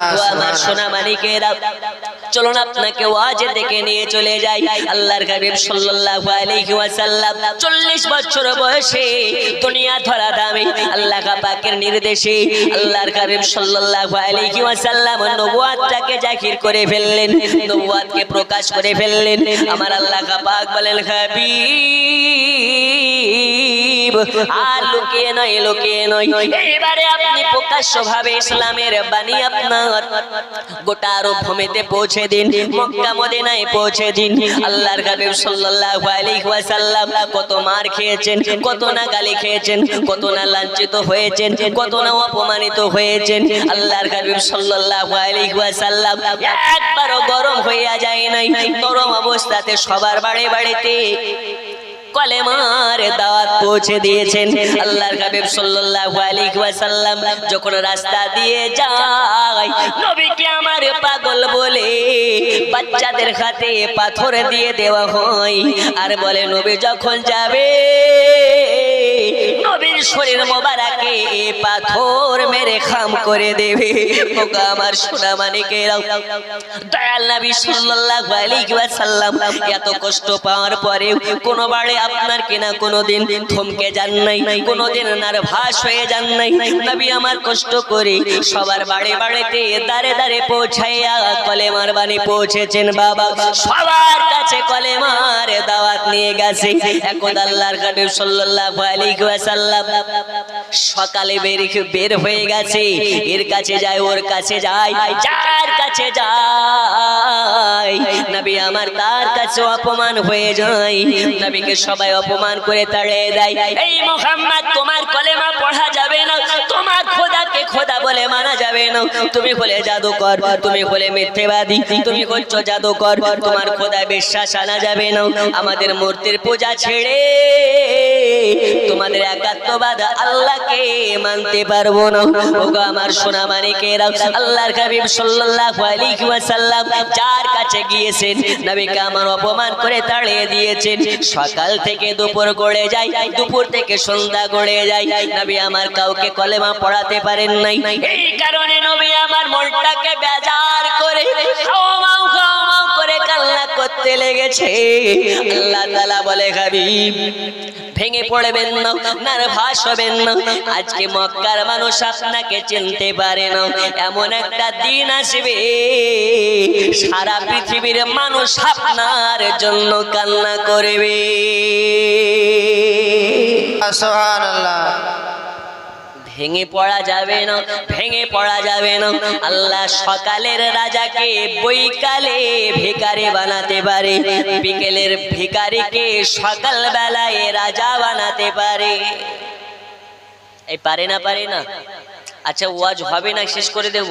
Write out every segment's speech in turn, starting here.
তো আমার সোনা মানিকেরা চলুন আপনাকে ওয়াজে দেখে নিয়ে চলে যাই। আল্লাহর হাবিব সাল্লাল্লাহু আলাইহি ওয়াসাল্লাম 40 বছর বয়সে দুনিয়া ধরা দামে আল্লাহ পাকের নির্দেশে আল্লাহর হাবিব সাল্লাল্লাহু আলাইহি ওয়াসাল্লাম নবুয়াতটাকে জাহির করে ফেললেন নবুয়াতকে প্রকাশ করে ফেললেন। আমার আল্লাহ পাক বলেন হাবিব আর লুকিয়ে নয় লুকিয়ে নয়। এবারে আপনি প্রকাশ্য ভাবে ইসলামের বাণী আপনার। গোটা আরব ভূমিতে পৌঁছে দিন, মক্কা মদিনায় পৌঁছে দিন। আল্লাহর হাবিব সাল্লাল্লাহু আলাইহি ওয়াসাল্লাম কত মার খেয়েছেন, কত না গালি খেয়েছেন, কত না লাঞ্ছিত হয়েছেন, কত না অপমানিত হয়েছেন। আল্লাহর হাবিব সাল্লাল্লাহু আলাইহি ওয়াসাল্লাম একবারও গরম হইয়া যায় নাই, নরম অবস্থাতে সবার বাড়ি বাড়িতে। কলেমার দাওয়াত পৌঁছে দিয়েছেন আল্লাহর হাবিব সাল্লাল্লাহু আলাইহি ওয়াসাল্লাম। যখন রাস্তা দিয়ে যায়, নবীকে আমার পাগল বলে বাচ্চাদের হাতে পাথর দিয়ে দেওয়া হয়। আর বলে, নবী যখন যাবে শরীর মোবারকে পাথর মেরে খাম করে দেবে। ওগো আমার সোনা মানিকেরাও দয়াল নবী সাল্লাল্লাহু আলাইহি ওয়াসাল্লাম এত কষ্ট পাওয়ার পরেও কোনো বাড়ি আপনার কিনা কোনোদিন থমকে যান নাই, কোনোদিন নার্ভাস হয়ে যান নাই। নবী আমার কষ্ট করে সবার বাড়ি বাড়িতে দাঁড়ে দাঁড়ে পৌঁছাইয়া কলেমার বাণী পৌঁছেছেন বাবা। সবার কাছে কলেমার দাওয়াত নিয়ে গেছে। এখন আল্লাহর হাবিব সাল্লাল্লাহু আলাইহি ওয়াসাল্লাম সকালে বের বের হয়ে গেছে। এর কাছে যায়, ওর কাছে যায়, যার কাছে যায়। নবী আমার তার কাছে অপমান হয়ে যায়। নবীকে সবাই অপমান করে তাড়িয়ে দেয়। এই মোহাম্মদ, তোমার কলেমা পড়া যাবে না। তোমার খোদাকে খোদা বলে মানা যাবে না। তুমি হলে জাদুকর, তুমি হলে মিথ্যেবাদী, তুমি হচ্ছ জাদুকর। তোমার খোদায় বিশ্বাস আনা যাবে না। আমাদের মূর্তির পূজা ছেড়ে তোমাদের একাত্মবাদ আল্লাহকে মানতে পারব না। ওগো আমার সোনা মানিকেরা আল্লাহর হাবিব সাল্লাল্লাহু আলাইহি ওয়াসাল্লাম যার কাছে গিয়েছেন, নবীকে আমার অপমান করে তাড়িয়ে দিয়েছেন। সকাল থেকে দুপুর গড়ে যায়, দুপুর থেকে সন্ধ্যা গড়ে যায়। নবী আমার কাউকে কলেমা পড়াতে পারেন নাই। এই কারণে নবী আমার মনটাকে বেজার করে করে কান্না করতে লেগেছে। আল্লাহ তাআলা বলে, হাবিব ভেঙে পড়বেন না নার্ভাস হবেন না। আজকে মক্কার মানুষ আপনাকে চিনতে পারে না, এমন একটা দিন আসবে। সারা পৃথিবীর মানুষ আপনার জন্য কান্না করবে। সুবহানাল্লাহ। ভেঙে পড়া যাবে না, ভেঙে পড়া যাবে না। আল্লাহ সকালের রাজাকে বৈকালে ভিকারি বানাতে পারে, বিকেলের ভিকারিকে সকাল বেলায় রাজা বানাতে পারে। এই পারে না পারে না। আচ্ছা ওয়াজ হবে না, শেষ করে দেব?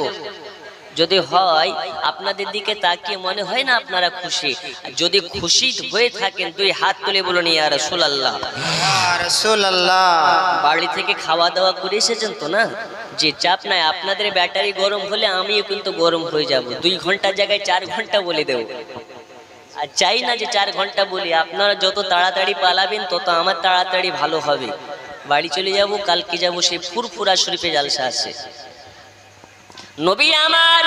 যদি হয় আপনাদের দিকে তাকিয়ে মনে হয় না আপনারা খুশি? যদি খুশি হয়ে থাকেন দুই হাত তুলে বলুন ইয়া রাসূলুল্লাহ। রাসূলুল্লাহ। বাড়ি থেকে খাওয়া দাওয়া করে এসেছেন তো না? যে চাপ নাই আপনাদের ব্যাটারি গরম হলে আমিও কিন্তু গরম হয়ে যাব। দুই ঘণ্টার জায়গায় চার ঘণ্টা বলে দেব। আর চাই না যে চার ঘণ্টা বলি আপনারা যত তাড়াতাড়ি পালাবেন তত আমার তাড়াতাড়ি ভালো হবে। বাড়ি চলে যাব কালকে যাব সেই ফুরফুরা শরীফে জালসা আছে। নবী আমার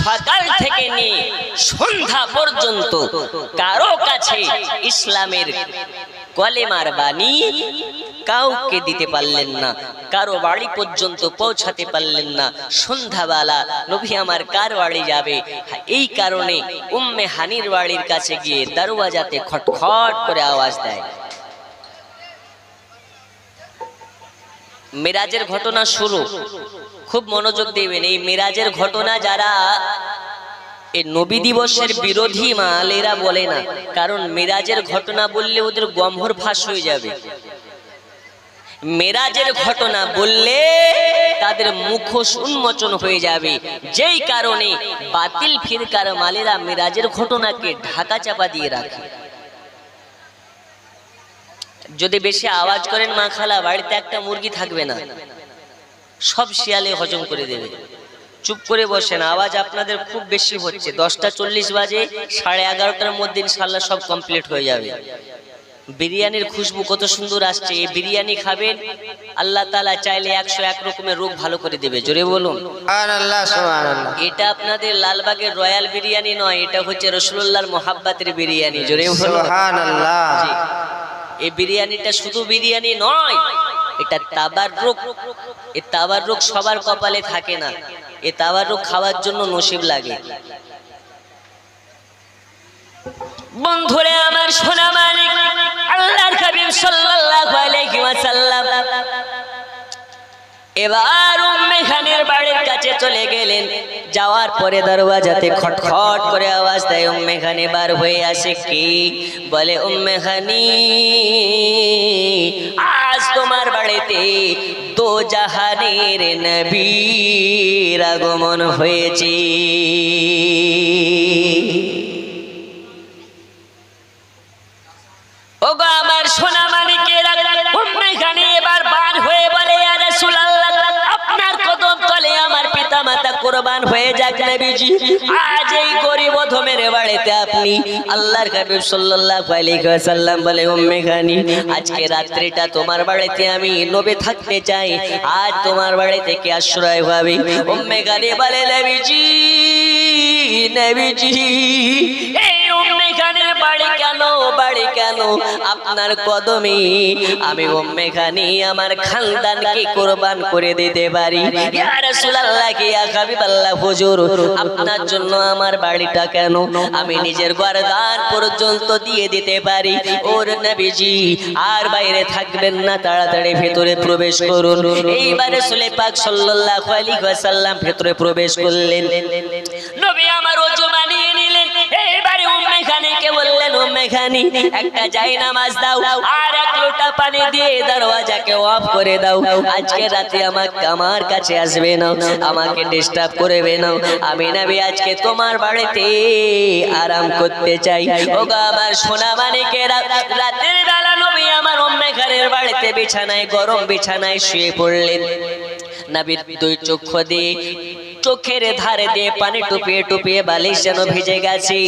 সকাল থেকে নিয়ে সন্ধ্যা পর্যন্ত কারও কাছে ইসলামের কলেমার বাণী কাউকে দিতে পারলেন না, কারও বাড়ি পর্যন্ত পৌঁছাতে পারলেন না। সন্ধ্যাবেলা নবী আমার কার বাড়ি যাবে? এই কারণে উম্মে হানির বাড়ির কাছে গিয়ে দরওয়াজাতে খটখট করে আওয়াজ দেয়। মেরাজের ঘটনা শুরু। খুব মনোযোগ দেবেন, এই মেরাজের ঘটনা যারা, এই নবী দিবসের বিরোধী মাল এরা বলে না, কারণ মেরাজের ঘটনা বললে ওদের গম্ভর ফাঁস হয়ে যাবে। মেরাজের ঘটনা বললে তাদের মুখোশ উন্মোচন হয়ে যাবে। যেই কারণে বাতিল ফিরকার মালেরা মেরাজের ঘটনাকে ঢাকা চাপা দিয়ে রাখে। যদি বেশি আওয়াজ করেন মা খালা বাড়িতে একটা মুরগি থাকবে না। সব শিয়ালে হজম করে দেবে। চুপ করে বসেন আওয়াজ আপনাদের খুব বেশি হচ্ছে। দশটা চল্লিশ বাজে সাড়ে এগারোটার মধ্যে ইনশাল্লাহ সব কমপ্লিট হয়ে যাবে। বিরিয়ানির খুশবু কত সুন্দর আসছে। এই বিরিয়ানি খাবেন আল্লাহ তালা চাইলে একশো এক রকমের রোগ ভালো করে দেবে। জোরে বলুন। এটা আপনাদের লালবাগের রয়্যাল বিরিয়ানি নয় এটা হচ্ছে রসুল্লাহর মোহাব্বাতের বিরিয়ানি। জোরে বলুন। এই বিরিয়ানিটা শুধু বিরিয়ানি নয়, এটা তাবার রোগ। এ তাবার রোগ সবার কপালে থাকে না। এ তাবার রোগ খাওয়ার জন্য নসিব লাগে। বন্ধুরে আমার সোনা মালিক, আল্লাহর হাবিব সাল্লাল্লাহু আলাইহি ওয়াসাল্লাম এবার উম্মে খানের বাড়ির কাছে চলে গেলেন। যাওয়ার পরে দরওয়াজাতে খটখট করে আওয়াজ দেয় উম্মে বার হয়ে আসে কি? বলে উম্মে খানি আজ তোমার বাড়িতে দো জাহানের নবীর আগমন হয়েছে। কুরবান হয়ে যাক নবীজি। আজ এই গরিব অধমের বাড়িতে আপনি আল্লাহর হাবিব সাল্লাল্লাহু আলাইহি ওয়াসাল্লাম বলে, উম্মে খানি আজকে রাত্রিটা তোমার বাড়িতে আমি নবে থাকতে চাই। আজ তোমার বাড়ি থেকে আশ্রয় পাবে? উম্মে খানি বলে, নবীজি নবীজি বাড়ি কেন? আপনার কদমে আমি উম্মে খানি আমার খানদানকে কোরবান করে দিতে পারি। ইয়া রাসূলুল্লাহ, কি ইয়া হাবিবাল্লাহ, হুজুর, আপনার জন্য আমার বাড়িটা কেন? আমি নিজের গরদান পর্যন্ত দিয়ে দিতে পারি। ওর নবীজি, আর বাইরে থাকবেন না, তাড়াতাড়ি ভেতরে প্রবেশ করুন। এইবারে সুলে পাক সাল্লাল্লাহু আলাইহি ওয়াসাল্লাম ভেতরে প্রবেশ করলেন। নবী আমার ওযু এইবারে উম্মে না আজকে তোমার বাড়িতে আরাম করতে চাই। আমার সোনা মানিকেরা, রাতের বেলা নবী আমার উম্মে খানের বাড়িতে বিছানায়, গরম বিছানায় শুয়ে পড়লেন। নাবির দুই চক্ষু দিয়ে চোখের ধারে দিয়ে পানি টুপিয়ে টুপিয়ে বালিশ যেন ভিজে গেছে।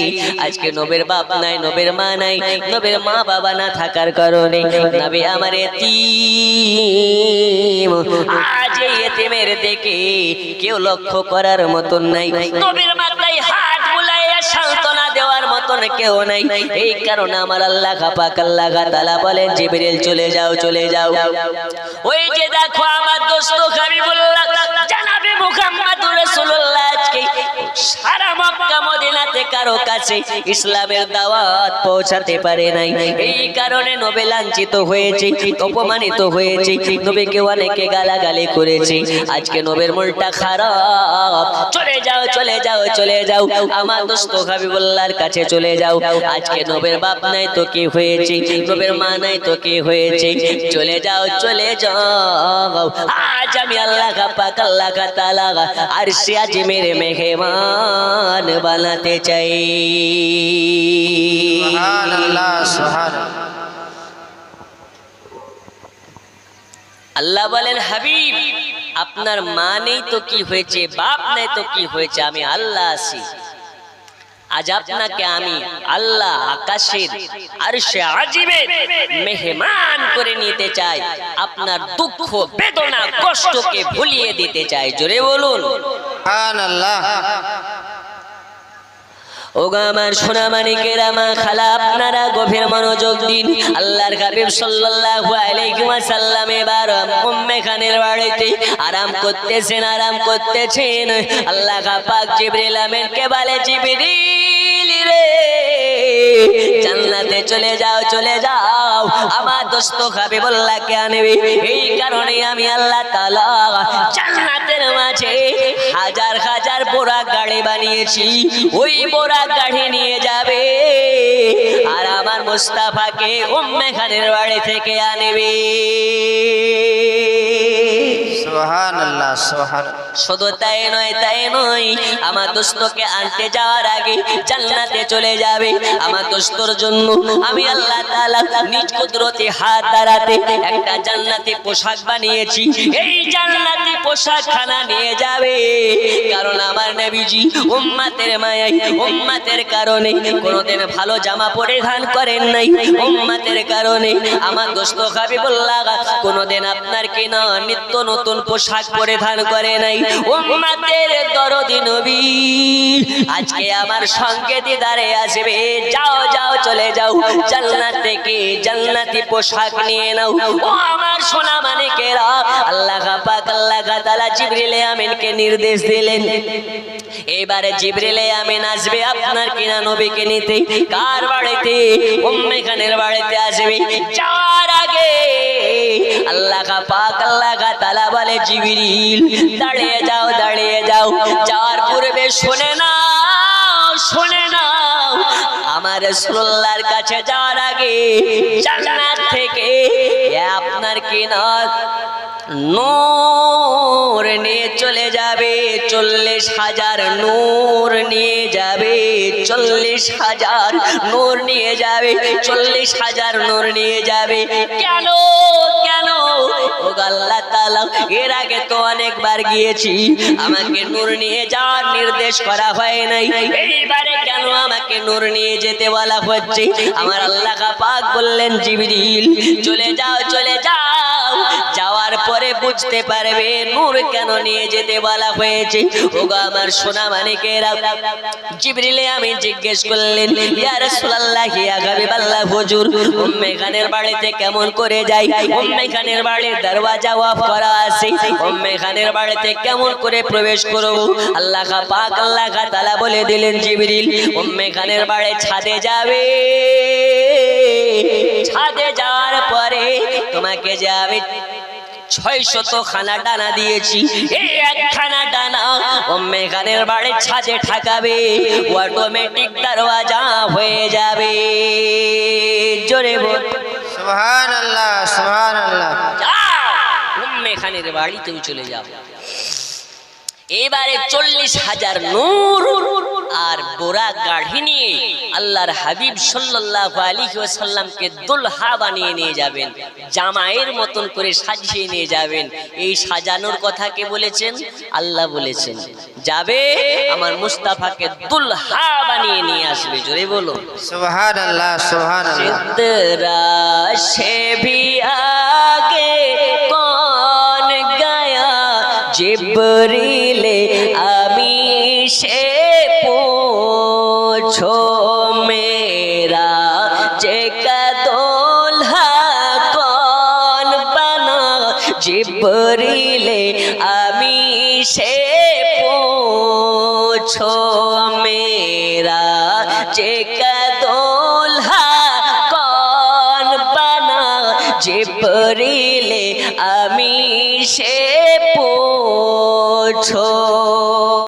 আজকে নবের বাপ নাই নবের মা নাই নবের মা বাবা না থাকার কারণে নবী আমার এতিম। আজ এই এতিমের দেখে কেউ লক্ষ্য করার মতন নাই। নবীর মাথায় হাত বুলাইয়া সান্ত্বনা দেওয়ার মতন কেউ নাই। এই কারণে আমার আল্লাহ বলেন জিবরিল চলে যাও চলে যাও। ওই যে দেখো আমার দোস্ত হাবিবুল্লাহ জানাবে কারও কাছে ইসলামের দাওয়াত পৌঁছাতে পারে নাই। এই কারণে নবে লাঞ্ছিত হয়েছে, অপমানিত হয়েছে, নবীকে অনেকে গালাগালি করেছে। আজকে নবের মনটা খারাপ। চলে যাও চলে যাও চলে যাও। আমার দোস্ত হাবিবুল্লাহর কাছে চলে যাও। আজকে নবের বাপ নাই তো কি হয়েছে? নবের মা নাই তো কি হয়েছে? চলে যাও চলে যাও। আজ আমি আল্লাহ পাক, আল্লাহ কা তাআলা আর সে আজ মেরে মেহমান বানাতে চাই। আল্লাহ বলেন, হাবিব, আপনার মা নেই তো কি হয়েছে, বাপ নেই তো কি হয়েছে, আমি আল্লাহ আছি। আজ আপনাকে আমি আল্লাহ আকাশের আর সে আজিবের মেহমান করে নিতে চাই। আপনার দুঃখ, বেদনা, কষ্টকে ভুলিয়ে দিতে চাই। জোরে বলুন। সুবহানাল্লাহ। ওগো আমার সোনা মানিকের খালা, আপনারা গভীর মনোযোগ দিন। আল্লাহর হাবিব সাল্লাল্লাহু আলাইহি ওয়াসাল্লাম এবার উম্মে খানের বাড়িতে আরাম করতেছেন আরাম করতেছেন। আল্লাহ পাক জিবরিল আমিনকে বলে, জিবরিল জান্নাতে চলে যাও চলে যাও। আমার দোস্ত হাবিবুল্লাহকে আনবি। এই কারণে আমি আল্লাহ তাআলা জান্নাতের মাঝে হাজার হাজার বোরা গাড়ি বানিয়েছি। ওই বোরা গাড়ি নিয়ে যাবে। আর আমার মুস্তাফাকে উম্মে খানের বাড়ি থেকে আনবে। সুবহানাল্লাহ সুবহানাল্লাহ। শুধু তাই নয় তাই নয়, আমার দোস্তকে আনতে যাওয়ার আগে জান্নাতে চলে যাবে। আমার দোস্তর জন্য আমি আল্লাহ তাআলা নিজ কুদরতি হাত দ্বারাতে একটা জান্নাতি পোশাক বানিয়েছি। এই জান্নাতি পোশাক খানা নিয়ে যাবে। কারণ আমার নবীজি উম্মাতের মায়াই উম্মাতের কারণে কোনোদিন ভালো জামা পরিধান করেন নাই। উম্মাতের কারণে আমার দোস্ত হাবিবুল্লাহ কোনোদিন আপনার কিনা নিত্য নতুন পোশাক পরিধান করে নাই। উম্মাতের দরদি নবী, আজকে আমার সঙ্গে দিদারে আসবে। যাও যাও, চলে যাও। জান্নাত থেকে জান্নাতি পোশাক নিয়ে নাও। ও আমার সোনা মানিকেরা আল্লাহ পাক, আল্লাহ তাআলা জিবরিলে আমিনকে নির্দেশ দিলেন। এবারে জিবরিলে আমিন আসবে আপনার কিনা নবীকে নিতে। কার বাড়িতে? উম্মে খানের বাড়িতে আসবে। যাওয়ার আগে আল্লাহ পাক আল্লাহ তাআলা বলে জিবরিল, দাঁড়িয়ে যাও দাঁড়িয়ে যাও। যাওয়ার পূর্বে শুনে নাও শুনে নাও। আমার রাসূলুল্লাহর কাছে যাওয়ার আগে জান্নাত থেকে আপনার কি না নূর নিয়ে চলে যাবে, চল্লিশ হাজার নূর নিয়ে যাবে, চল্লিশ হাজার নূর নিয়ে যাবে, চল্লিশ হাজার নূর নিয়ে যাবে। কেন? আল্লাহ তাআলা, এর আগে তো অনেকবার গিয়েছি। আমাকে নূর নিয়ে যাওয়ার নির্দেশ করা হয় নাই। এইবারে কেন আমাকে নূর নিয়ে যেতে বলা হচ্ছে? আমার আল্লাহ পাক বললেন, জিবরিল, চলে যাও চলে যাও। বুঝতে পারবে, নূর কেন নিয়ে যেতে বলা হয়েছে? ওগো আমার সোনা মানিকেরা, জিবরিলে আমি জিজ্ঞেস করলেন, ইয়া রাসূলুল্লাহ, ইয়া হাবিবাল্লাহ, হুজুর, উম্মে খানের বাড়িতে কেমন করে যাই? উম্মে খানের বাড়ির দরওয়াজা ওয়াফ করা আছে। উম্মে খানের বাড়িতে কেমন করে প্রবেশ করব? আল্লাহ পাক, আল্লাহ তাআলা বলে দিলেন, জিবরিল, উম্মে খানের বাড়ি ছাদে যাবে। ছাদে যাওয়ার পরে তোমাকে যে আমি ছয় শত খানা ডানা দিয়েছি। এই এক খানা ডানা ও মেঘানের বাড়ির ছাদে ঠাকাবে অটোমেটিক দরওয়াজা হয়ে যাবে। জোরে বল। সুবহানাল্লাহ সুবহানাল্লাহ। উম্মে খানের বাড়ি তুমি চলে যাও। এবারে চল্লিশ হাজার নূর আর বোরা গাঢ়ি নিয়ে আল্লাহর হাবিব সাল্লাহ আলী সাল্লামকে দোলহা বানিয়ে নিয়ে যাবেন জামাইয়ের মতন করে সাজিয়ে নিয়ে যাবেন। এই সাজানোর কথা কে বলেছেন? আল্লাহ বলেছেন যাবে আমার মুস্তাফাকে দুলহা বানিয়ে নিয়ে আসবে জোরে বলো সোহান সুবহানাল্লাহ। সিদ্ধরা সে ভি জিবরিলে আমি সে পোছো মেরা যে কদোলহা কন বানা জিবরিলে আমি সে পোছো মেরা যে কদোলহা কন বানা জিবরিলে আমি সে বলছো